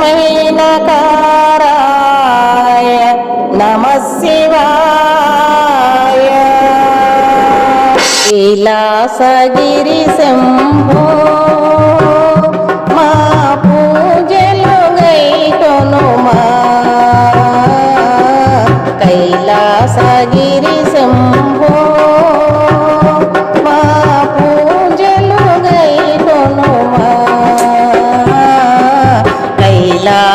మైనకారాయ నమ శివాయ. విలాసగిరి శంభో.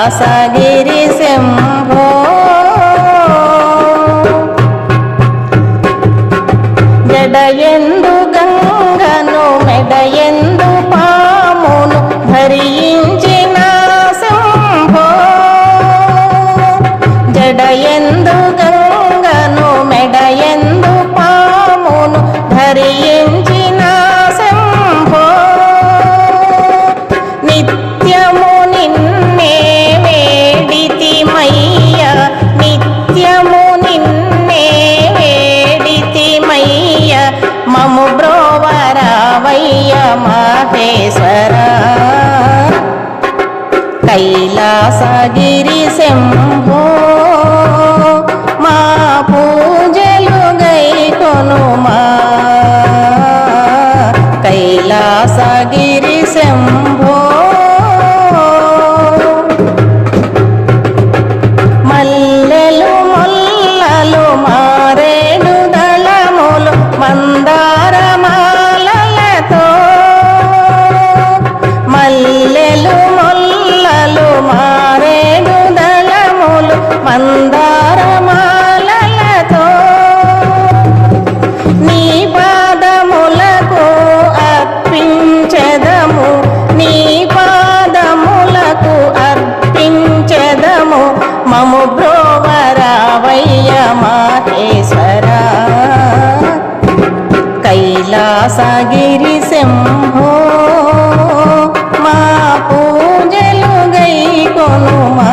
కైలాసగిరి శంభో. జడయందు గంగను మెడయందు పామును ధరించిన శంభో. జడయందు వరవయ్య మహేశ్వర. కైలాసగిరి శంభో మా పూజలు గై కొనుమా. కైలాసగిరి మము బ్రోవరావయ్య కైలాసగిరి శంభో మా పూజలు గై కొనుమా.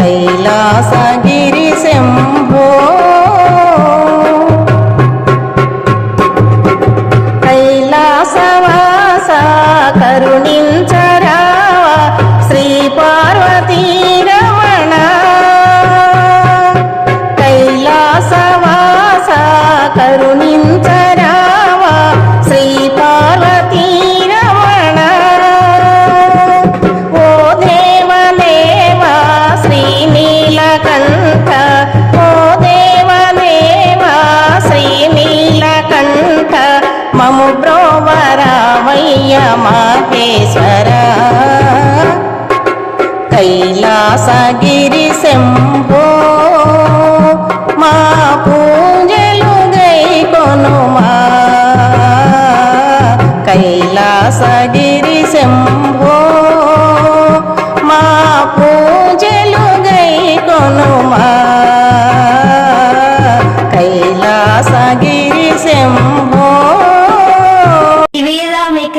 కైలాసగిరి మహేశ్వర. కైలాసగిరి శంభో మా పూజలు గైకొనుమా. కైలాసగిరి శంభో